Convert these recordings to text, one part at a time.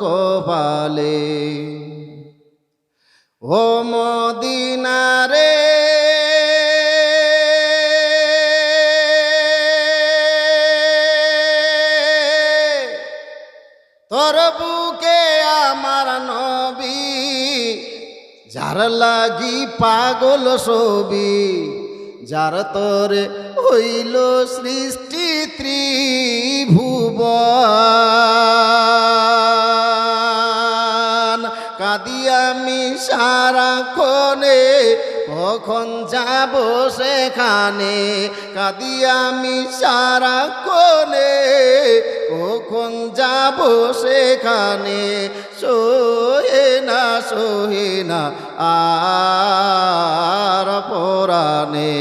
কপালে। ও মদিনারে, তোর বুকে আমার নবী, যার লাগি পাগল ছবি, যার তোরে হইল সৃষ্টি ত্রিভুবন। কাঁদি আমি সারাক্ষণে কখন যাব সেখানে? কাঁদি আমি সারাক্ষণে কখন যাব সেখানে? সোহে না সোহে না, আর পরাণে।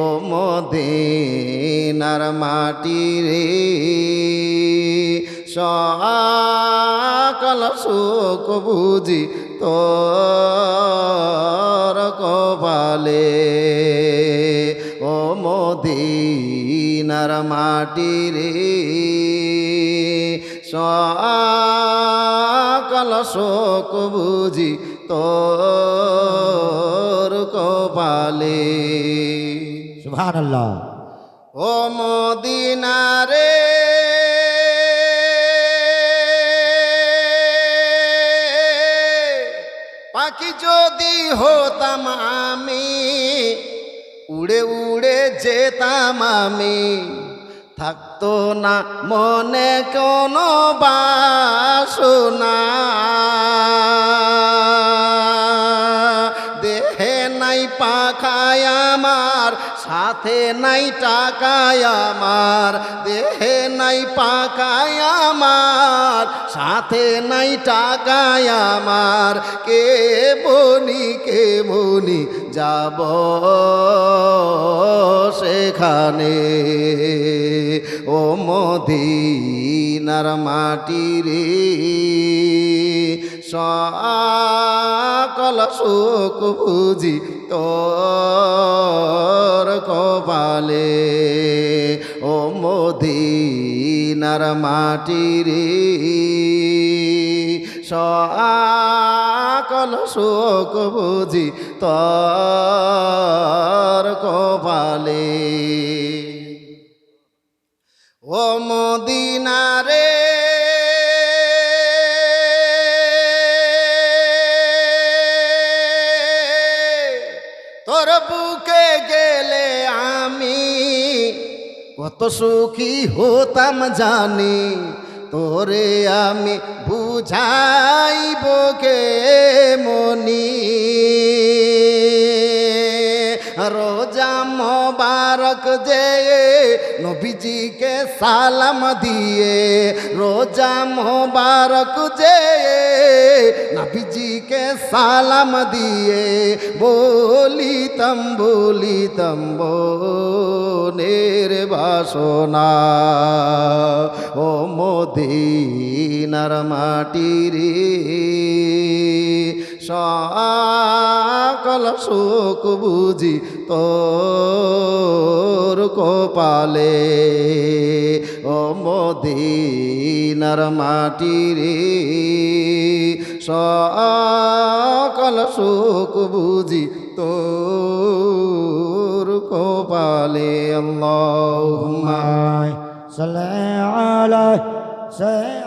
ও মদিনার মাটি রে সকল সুখ বুঝি তোর কপালে ও মদিনার মাটি রে সকল শোক বুঝি তোর কপালে সুবহানাল্লাহ ও মদিনারে পাখি যদি হতাম আমি উড়ে উড়ে যেতাম আমি। থাকতো না মনে কোনো বাসনা। সাথে নাই টাকায় আমার, দেহে নাই পাকায় আমার, সাথে নাই টাকায় আমার কে বনি কে বনি যাব সেখানে? ও মদিনার মাটি রে, সকল শোক বুঝি তোর কপালে, ও মদিনার মাটি রে সকল সুখ বুঝি তোর কপালে। ও মদিনারে, তোর বুকে গেলে কত সুখী হতাম জানি তোরে আমি বুঝাইব কে মনি। মোবারক যে নবীজিকে সালাম দিয়ে রোজা মোবারক যে নবীজিকে সালাম দিয়ে বলিতম বলিতম নের বাসনা ও মদিনার মাটি রে সকল সুখ বুঝি তোর কপালে। ও মদিনার মাটি রে, সকল সুখ বুঝি তোর কপালে। আল্লাহ সাল্লাল্লাহু আলাইহি